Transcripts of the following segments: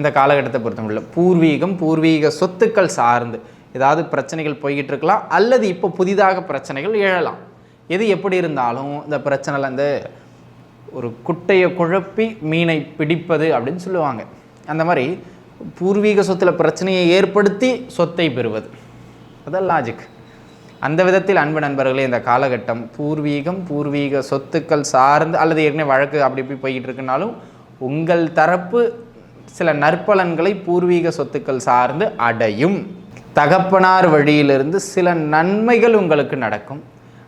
இந்த காலகட்டத்தை பொறுத்தமில்ல பூர்வீகம் பூர்வீக சொத்துக்கள் சார்ந்து. ஏதாவது பிரச்சனைகள் போய்கிட்டு இருக்கலாம் அல்லது இப்போ புதிதாக பிரச்சனைகள் எழலாம். எது எப்படி இருந்தாலும் இந்த பிரச்சனையில் இந்த ஒரு குட்டையை குழப்பி மீனை பிடிப்பது அப்படின்னு சொல்லுவாங்க. அந்த மாதிரி பூர்வீக சொத்தில் பிரச்சனையை ஏற்படுத்தி சொத்தை பெறுவது. அதான் லாஜிக் அந்த விதத்தில் அன்பு நண்பர்களே இந்த காலகட்டம் பூர்வீகம் பூர்வீக சொத்துக்கள் சார்ந்து அல்லது ஏற்கனவே வழக்கு அப்படி இப்படி போய்கிட்டு இருக்குனாலும் உங்கள் தரப்பு சில நற்பலன்களை பூர்வீக சொத்துக்கள் சார்ந்து அடையும். தகப்பனார் வழியிலிருந்து சில நன்மைகள் உங்களுக்கு நடக்கும்.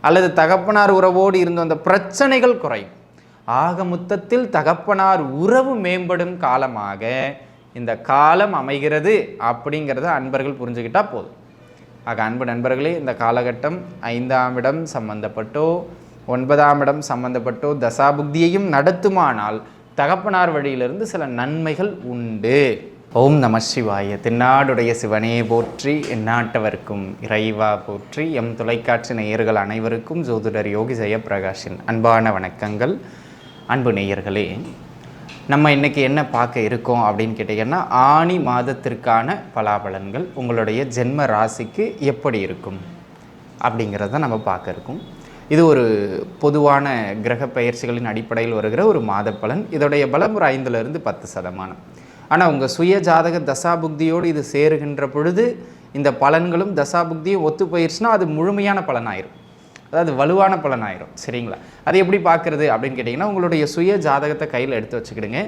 அல்லது தகப்பனார் உறவோடு இருந்த அந்த பிரச்சனைகள் குறையும். ஆக மொத்தத்தில் தகப்பனார் உறவு மேம்படும் காலமாக இந்த காலம் அமைகிறது அப்படிங்கிறத அன்பர்கள் புரிஞ்சுக்கிட்டா போதும். ஆக அன்பு நண்பர்களே இந்த காலகட்டம் ஐந்தாம் இடம் சம்பந்தப்பட்டோ ஒன்பதாம் இடம் சம்பந்தப்பட்டோ தசாபுக்தியையும் நடத்துமானால் தகப்பனார் வழியிலிருந்து சில நன்மைகள் உண்டு. ஓம் நம சிவாய. தென்னாடுடைய சிவனே போற்றி எந்நாட்டவர்க்கும் இறைவா போற்றி. எம் தொலைக்காட்சி நேயர்கள் அனைவருக்கும் ஜோதிடர் யோகி ஜெயப்பிரகாஷின் அன்பான வணக்கங்கள். அன்பு நேயர்களே நம்ம இன்றைக்கி என்ன பார்க்க இருக்கோம் அப்படின்னு கேட்டிங்கன்னா ஆணி மாதத்திற்கான பலாபலன்கள் உங்களுடைய ஜென்ம ராசிக்கு எப்படி இருக்கும் அப்படிங்கிறத நம்ம பார்க்க இருக்கோம். இது ஒரு பொதுவான கிரக பெயர்ச்சிகளின் அடிப்படையில் வருகிற ஒரு மாத பலன் இதோடைய பலம் ஒரு ஐந்துலேருந்து பத்து சதமானம். ஆனால் உங்கள் சுய ஜாதக தசாபுக்தியோடு இது சேருகின்ற பொழுது இந்த பலன்களும் தசாபுக்தியும் ஒத்து போயிடுச்சுன்னா அது முழுமையான பலனாயிரும். அதாவது வலுவான பலன் ஆயிரும் சரிங்களா? அது எப்படி பார்க்குறது அப்படின்னு கேட்டிங்கன்னா உங்களுடைய சுய ஜாதகத்தை கையில் எடுத்து வச்சுக்கிடுங்க.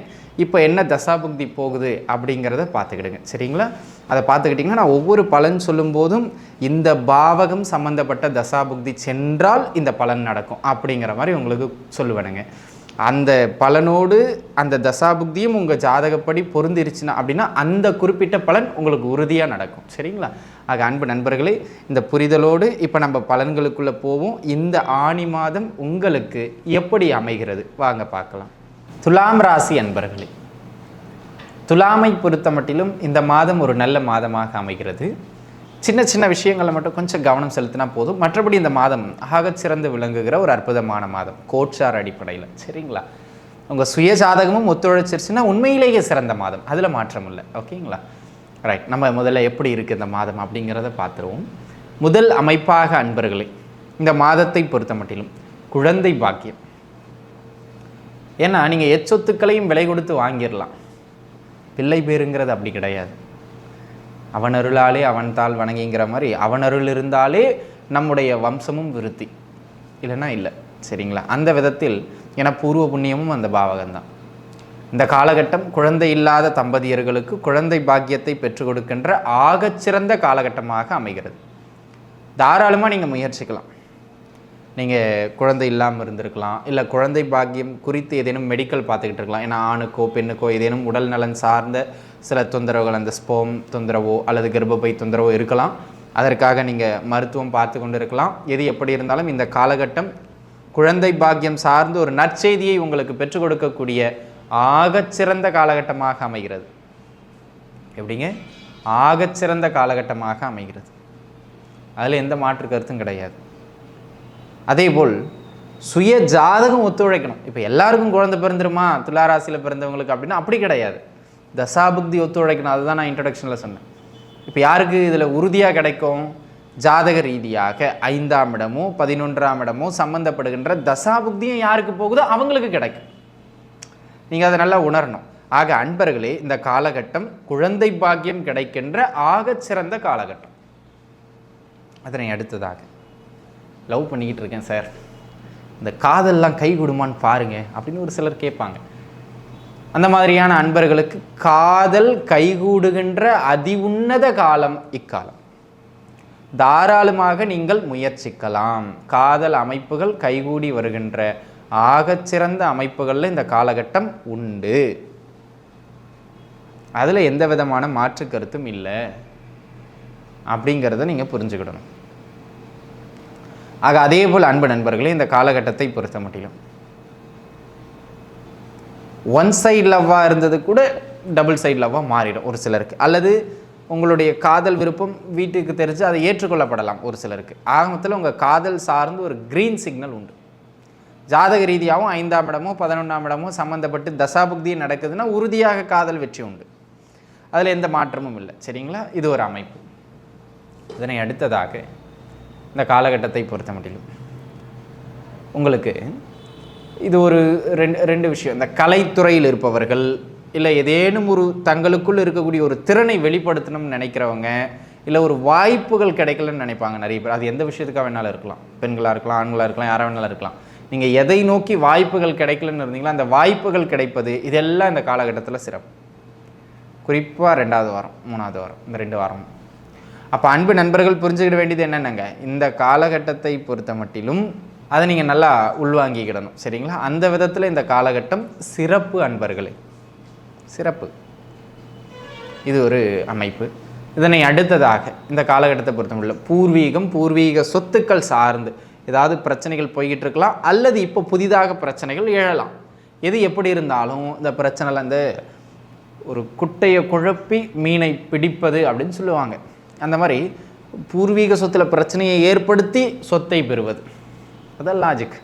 இப்போ என்ன தசாபுக்தி போகுது அப்படிங்கிறத பார்த்துக்கிடுங்க. சரிங்களா? அதை பார்த்துக்கிட்டிங்கன்னா நான் ஒவ்வொரு பலன் சொல்லும்போதும் இந்த பாவகம் சம்மந்தப்பட்ட தசாபுக்தி சென்றால் இந்த பலன் நடக்கும் அப்படிங்கிற மாதிரி உங்களுக்கு சொல்லுவேனுங்க. அந்த பலனோடு அந்த தசாபுக்தியும் உங்கள் ஜாதகப்படி பொருந்திருச்சுன்னா அப்படின்னா அந்த குறிப்பிட்ட பலன் உங்களுக்கு உறுதியாக நடக்கும். சரிங்களா? ஆக அன்பு நண்பர்களே இந்த புரிதலோடு இப்போ நம்ம பலன்களுக்குள்ளே போவோம். இந்த ஆணி மாதம் உங்களுக்கு எப்படி அமைகிறது? வாங்க பார்க்கலாம். துலாம் ராசி அன்பர்களே துலாமை பொறுத்த மட்டிலும் இந்த மாதம் ஒரு நல்ல மாதமாக அமைகிறது. சின்ன சின்ன விஷயங்களை மட்டும் கொஞ்சம் கவனம் செலுத்தினா போதும். மற்றபடி இந்த மாதம் ஆகச் சிறந்து விளங்குகிற ஒரு அற்புதமான மாதம். கோட்சார் அடிப்படையில். சரிங்களா? உங்கள் சுய ஜாதகமும் ஒத்துழைச்சிருச்சுன்னா உண்மையிலேயே சிறந்த மாதம். அதில் மாற்றம் இல்லை. ஓகேங்களா? ரைட் நம்ம முதல்ல எப்படி இருக்குது இந்த மாதம் அப்படிங்கிறத பார்த்துருவோம். முதல் அமைப்பாக அன்பர்களே இந்த மாதத்தை பொறுத்த மட்டிலும் குழந்தை பாக்கியம். ஏன்னா நீங்கள் எச்சொத்துக்களையும் விலை கொடுத்து வாங்கிடலாம். பிள்ளை பேருங்கிறது அப்படி கிடையாது. அவன் அருளாலே அவன் தாள் வணங்கிங்கிற மாதிரி அவன் அருள் இருந்தாலே நம்முடைய வம்சமும் விருத்தி. இல்லைன்னா இல்லை. சரிங்களா? அந்த விதத்தில் என பூர்வ புண்ணியமும் அந்த பாவகம்தான் இந்த காலகட்டம் குழந்தை இல்லாத தம்பதியர்களுக்கு குழந்தை பாக்கியத்தை பெற்றுக் கொடுக்கின்ற ஆகச்சிறந்த காலகட்டமாக அமைகிறது. தாராளமாக நீங்கள் முயற்சிக்கலாம். நீங்கள் குழந்தை இல்லாமல் இருந்திருக்கலாம். இல்லை குழந்தை பாக்கியம் குறித்து ஏதேனும் மெடிக்கல் பார்த்துக்கிட்டு இருக்கலாம். ஏன்னா ஆணுக்கோ பெண்ணுக்கோ ஏதேனும் உடல் நலன் சார்ந்த சில தொந்தரவுகள் அந்த ஸ்போம் தொந்தரவோ அல்லது கர்ப்பப்பை தொந்தரவோ இருக்கலாம். அதற்காக நீங்கள் மருத்துவம் பார்த்து கொண்டு இருக்கலாம் எது எப்படி இருந்தாலும் இந்த காலகட்டம் குழந்தை பாக்கியம் சார்ந்து ஒரு நற்செய்தியை உங்களுக்கு பெற்றுக் கொடுக்கக்கூடிய ஆகச்சிறந்த காலகட்டமாக அமைகிறது. எப்படிங்க? ஆகச்சிறந்த காலகட்டமாக அமைகிறது. அதில் எந்த மாற்று கருத்தும் கிடையாது. அதேபோல் சுய ஜாதகம் ஒத்துழைக்கணும். இப்போ எல்லாருக்கும் குழந்தை பிறந்துருமா? துளாராசியில் பிறந்தவங்களுக்கு அப்படின்னா அப்படி கிடையாது. தசாபுக்தி ஒத்துழைக்கணும். அதுதான் நான் இன்ட்ரடக்ஷனில் சொன்னேன். இப்போ யாருக்கு இதில் உறுதியாக கிடைக்கும்? ஜாதக ரீதியாக ஐந்தாம் இடமோ பதினொன்றாம் இடமோ சம்மந்தப்படுகின்ற தசாபுக்தியும் யாருக்கு போகுதோ அவங்களுக்கு கிடைக்கும். நீங்கள் அதை நல்லா உணரணும். ஆக அன்பர்களே இந்த காலகட்டம் குழந்தை பாக்கியம் கிடைக்கின்ற ஆகச்சிறந்த காலகட்டம். அதனை அடுத்ததாக லவ் பண்ணிக்கிட்டு இருக்கேன் சார். இந்த காதல்லாம் கை கொடுமான்னு பாருங்க அப்படின்னு ஒரு சிலர் கேட்பாங்க. அந்த மாதிரியான அன்பர்களுக்கு காதல் கைகூடுகின்ற அதி உன்னத காலம் இக்காலம். தாராளமாக நீங்கள் முயற்சிக்கலாம். காதல் அமைப்புகள் கைகூடி வருகின்ற ஆகச்சிறந்த அமைப்புகளில் இந்த காலகட்டம் உண்டு. அதில் எந்த விதமான மாற்று கருத்தும் இல்லை. அப்படிங்கிறத நீங்கள் புரிஞ்சுக்கிடணும். ஆக அதே போல் அன்பு நண்பர்களே இந்த காலகட்டத்தை பொறுத்த முடியும் ஒன் சைட் லவ்வாக இருந்தது கூட டபுள் சைட் லவ்வாக மாறிடும் ஒரு சிலருக்கு. அல்லது உங்களுடைய காதல் விருப்பம் வீட்டுக்கு தெரிஞ்சு அதை ஏற்றுக்கொள்ளப்படலாம் ஒரு சிலருக்கு. ஆகமத்தில் உங்கள் காதல் சார்ந்து ஒரு க்ரீன் சிக்னல் உண்டு. ஜாதக ரீதியாகவும் ஐந்தாம் இடமோ பதினொன்றாம் இடமோ சம்மந்தப்பட்டு தசாபுக்தி நடக்குதுன்னா உறுதியாக காதல் வெற்றி உண்டு. அதில் எந்த மாற்றமும் இல்லை. சரிங்களா? இது ஒரு அமைப்பு. இதனை அடுத்ததாக இந்த காலகட்டத்தை பொறுத்த முடியும் உங்களுக்கு இது ஒரு ரெண்டு ரெண்டு விஷயம். இந்த கலைத்துறையில் இருப்பவர்கள் இல்லை ஏதேனும் ஒரு தங்களுக்குள் இருக்கக்கூடிய ஒரு திறனை வெளிப்படுத்தணும்னு நினைக்கிறவங்க இல்லை ஒரு வாய்ப்புகள் கிடைக்கலன்னு நினைப்பாங்க நிறைய பேர். அது எந்த விஷயத்துக்காக வேணாலும் இருக்கலாம். பெண்களாக இருக்கலாம் ஆண்களாக இருக்கலாம் யாராக வேணாலும் இருக்கலாம். நீங்கள் எதை நோக்கி வாய்ப்புகள் கிடைக்கலன்னு இருந்தீங்களோ அந்த வாய்ப்புகள் கிடைப்பது இதெல்லாம் இந்த காலகட்டத்தில் சிறப்பு. குறிப்பாக ரெண்டாவது வாரம் மூணாவது வாரம் இந்த ரெண்டு வாரம் அப்போ அன்பு நண்பர்கள் புரிஞ்சுக்கிட வேண்டியது என்னென்னங்க? இந்த காலகட்டத்தை பொறுத்த மட்டிலும் அதை நீங்கள் நல்லா உள்வாங்கிக்கிடணும் சரிங்களா? அந்த விதத்தில் இந்த காலகட்டம் சிறப்பு அன்பர்களே. சிறப்பு. இது ஒரு அமைப்பு. இதனை அடுத்ததாக இந்த காலகட்டத்தை பொறுத்தமட்டில் பூர்வீகம் பூர்வீக சொத்துக்கள் சார்ந்து ஏதாவது பிரச்சனைகள் போய்கிட்டு இருக்கலாம் அல்லது இப்போ புதிதாக பிரச்சனைகள் எழலாம். எது எப்படி இருந்தாலும் இந்த பிரச்சனையில் இந்த ஒரு குட்டையை குழப்பி மீனை பிடிப்பது அப்படின்னு சொல்லுவாங்க. அந்த மாதிரி பூர்வீக சொத்தில் பிரச்சனையை ஏற்படுத்தி சொத்தை பெறுவது. அதான் லாஜிக்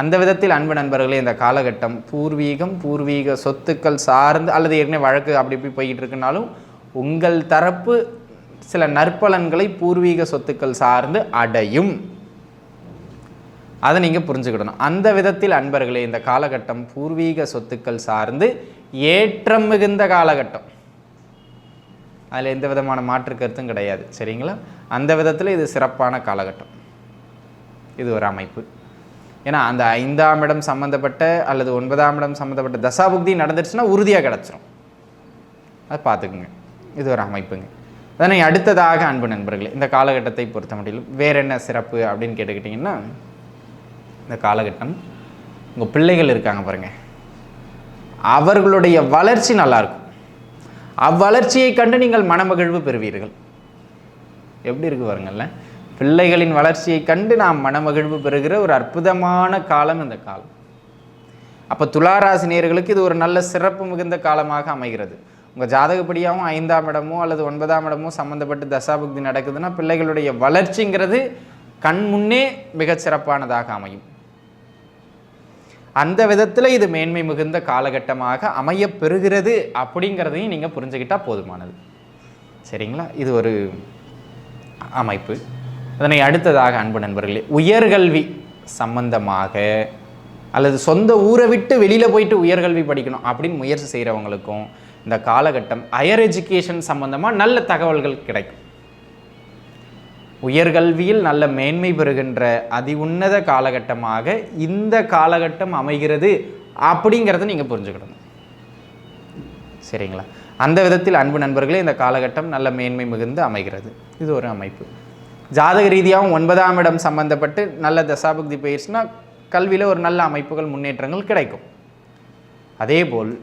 அந்த விதத்தில் அன்பு நண்பர்களே இந்த காலகட்டம் பூர்வீகம் பூர்வீக சொத்துக்கள் சார்ந்து அல்லது ஏற்கனவே வழக்கு அப்படி இப்படி போய்கிட்டு இருக்குனாலும் உங்கள் தரப்பு சில நற்பலன்களை பூர்வீக சொத்துக்கள் சார்ந்து அடையும். அதை நீங்கள் புரிஞ்சுக்கிடணும். அந்த விதத்தில் அன்பர்களே இந்த காலகட்டம் பூர்வீக சொத்துக்கள் சார்ந்து ஏற்றம் மிகுந்த காலகட்டம். அதில் எந்த விதமான மாற்று கருத்தும் கிடையாது. சரிங்களா? அந்த விதத்தில் இது சிறப்பான காலகட்டம். இது ஒரு அமைப்பு. ஏன்னா அந்த ஐந்தாம் இடம் சம்மந்தப்பட்ட அல்லது ஒன்பதாம் இடம் சம்மந்தப்பட்ட தசாபுக்தி நடந்துருச்சுன்னா உறுதியாக கிடச்சிரும். அதை பார்த்துக்குங்க. இது ஒரு அமைப்புங்க. அதனை அடுத்ததாக அன்பு நண்பர்களே இந்த காலகட்டத்தை பொறுத்த முடியலும் வேற என்ன சிறப்பு அப்படின்னு கேட்டுக்கிட்டிங்கன்னா இந்த காலகட்டம் உங்கள் பிள்ளைகள் இருக்காங்க பாருங்கள் அவர்களுடைய வளர்ச்சி நல்லாயிருக்கும் அவ்வளர்ச்சியை கண்டு நீங்கள் மனமகிழ்வு பெறுவீர்கள். எப்படி இருக்கு பாருங்கள்ல? பிள்ளைகளின் வளர்ச்சியை கண்டு நாம் மனமகிழ்வு பெறுகிற ஒரு அற்புதமான காலம் இந்த காலம். அப்போ துளாராசினியர்களுக்கு இது ஒரு நல்ல சிறப்பு மிகுந்த காலமாக அமைகிறது. உங்கள் ஜாதகப்படியாகவும் ஐந்தாம் இடமோ அல்லது ஒன்பதாம் இடமோ சம்மந்தப்பட்டு தசாபுக்தி நடக்குதுன்னா பிள்ளைகளுடைய வளர்ச்சிங்கிறது கண் முன்னே மிகச்சிறப்பானதாக அமையும். அந்த விதத்தில் இது மேன்மை மிகுந்த காலகட்டமாக அமைய பெறுகிறது அப்படிங்கிறதையும் நீங்கள் புரிஞ்சுக்கிட்டால் போதுமானது. சரிங்களா? இது ஒரு அமைப்பு. அதனை அடுத்ததாக அன்பு நண்பர்களே உயர்கல்வி சம்பந்தமாக அல்லது சொந்த ஊரை விட்டு வெளியில் போயிட்டு உயர்கல்வி படிக்கணும் அப்படின்னு முயற்சி செய்கிறவங்களுக்கும் இந்த காலகட்டம் ஹையர் எஜுகேஷன் சம்பந்தமாக நல்ல தகவல்கள் கிடைக்கும். உயர்கல்வியில் நல்ல மேன்மை பெறுகின்ற அதி உன்னத காலகட்டமாக இந்த காலகட்டம் அமைகிறது அப்படிங்கிறத நீங்கள் புரிஞ்சுக்கிடணும். சரிங்களா? அந்த விதத்தில் அன்பு நண்பர்களே இந்த காலகட்டம் நல்ல மேன்மை மிகுந்து அமைகிறது. இது ஒரு அமைப்பு. ஜாதக ரீதியாகவும் ஒன்பதாம் இடம் சம்பந்தப்பட்டு நல்ல தசாபக்தி பயிற்சினா கல்வியில் ஒரு நல்ல அமைப்புகள் முன்னேற்றங்கள் கிடைக்கும். அதேபோல்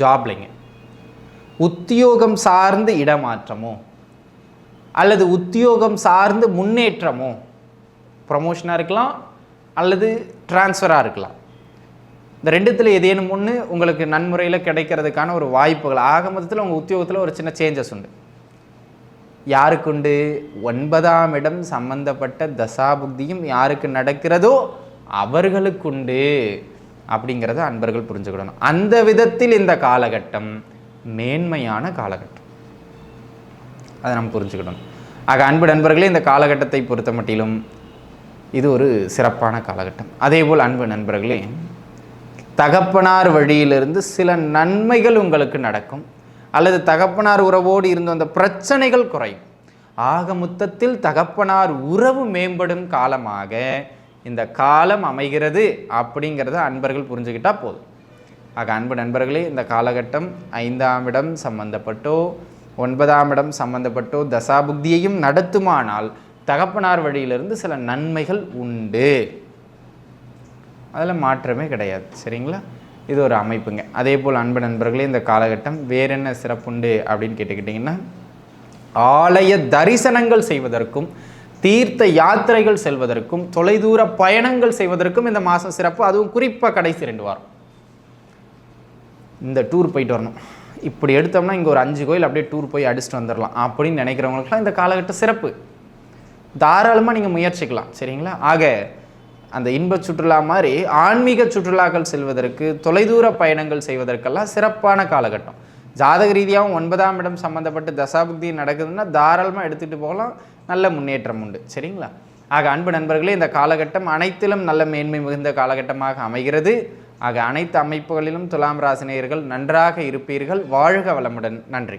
ஜாப்லைங்க உத்தியோகம் சார்ந்து இடமாற்றமோ அல்லது உத்தியோகம் சார்ந்து முன்னேற்றமோ ப்ரமோஷனாக இருக்கலாம் அல்லது ட்ரான்ஸ்ஃபராக இருக்கலாம். இந்த ரெண்டுத்தில் ஏதேனும் ஒன்று உங்களுக்கு நன்முறையில் கிடைக்கிறதுக்கான ஒரு வாய்ப்புகள். ஆக மொத்தத்தில் உங்கள் உத்தியோகத்தில் ஒரு சின்ன சேஞ்சஸ் உண்டு. யாருக்குண்டு ஒன்பதாம் இடம் சம்பந்தப்பட்ட தசாபுக்தியும் யாருக்கு நடக்கிறதோ அவர்களுக்குண்டு அப்படிங்கிறத அன்பர்கள் புரிஞ்சுக்கிடணும். அந்த விதத்தில் இந்த காலகட்டம் மேன்மையான காலகட்டம். அதை நம்ம புரிஞ்சுக்கிடணும் ஆக அன்பு நண்பர்களே இந்த காலகட்டத்தை பொறுத்த மட்டிலும் இது ஒரு சிறப்பான காலகட்டம். அதேபோல் அன்பு நண்பர்களே தகப்பனார் வழியிலிருந்து சில நன்மைகள் உங்களுக்கு நடக்கும். அல்லது தகப்பனார் உறவோடு இருந்த அந்த பிரச்சனைகள் குறையும். ஆக மொத்தத்தில் தகப்பனார் உறவு மேம்படும் காலமாக இந்த காலம் அமைகிறது அப்படிங்கிறத அன்பர்கள் புரிஞ்சுக்கிட்டா போதும். ஆக அன்பு நண்பர்களே இந்த காலகட்டம் ஐந்தாம் இடம் சம்பந்தப்பட்டோ ஒன்பதாம் இடம் சம்பந்தப்பட்டோ தசாபுக்தியையும் நடத்துமானால் தகப்பனார் வழியிலிருந்து சில நன்மைகள் உண்டு. அதில் மாற்றமே கிடையாது. சரிங்களா? இது ஒரு அமைப்புங்க. அதே போல் அன்பு நண்பர்களே இந்த காலகட்டம் வேற என்ன சிறப்புண்டு அப்படின்னு கேட்டுக்கிட்டிங்கன்னா ஆலய தரிசனங்கள் செய்வதற்கும் தீர்த்த யாத்திரைகள் செல்வதற்கும் தொலைதூர பயணங்கள் செய்வதற்கும் இந்த மாதம் சிறப்பு. அதுவும் குறிப்பாக கடைசி ரெண்டு வாரம். இந்த டூர் போயிட்டு வரணும். இப்படி எடுத்தோம்னா இங்கே ஒரு அஞ்சு கோயில் அப்படியே டூர் போய் அடிச்சுட்டு வந்துடலாம் அப்படின்னு நினைக்கிறவங்களுக்குலாம் இந்த காலகட்டம் சிறப்பு. தாராளமாக நீங்கள் முயற்சிக்கலாம் சரிங்களா? ஆக அந்த இன்ப சுற்றுலா மாதிரி ஆன்மீக சுற்றுலாக்கள் செல்வதற்கு தொலைதூர பயணங்கள் செய்வதற்கெல்லாம் சிறப்பான காலகட்டம். ஜாதக ரீதியாகவும் ஒன்பதாம் இடம் சம்மந்தப்பட்டு தசாபுக்தி நடக்குதுன்னா தாராளமாக எடுத்துகிட்டு போகலாம். நல்ல முன்னேற்றம் உண்டு சரிங்களா? ஆக அன்பு நண்பர்களே இந்த காலகட்டம் அனைத்திலும் நல்ல மேன்மை மிகுந்த காலகட்டமாக அமைகிறது. ஆக அனைத்து அமைப்புகளிலும் துலாம் ராசினியர்கள் நன்றாக இருப்பீர்கள். வாழ்க வளமுடன். நன்றி.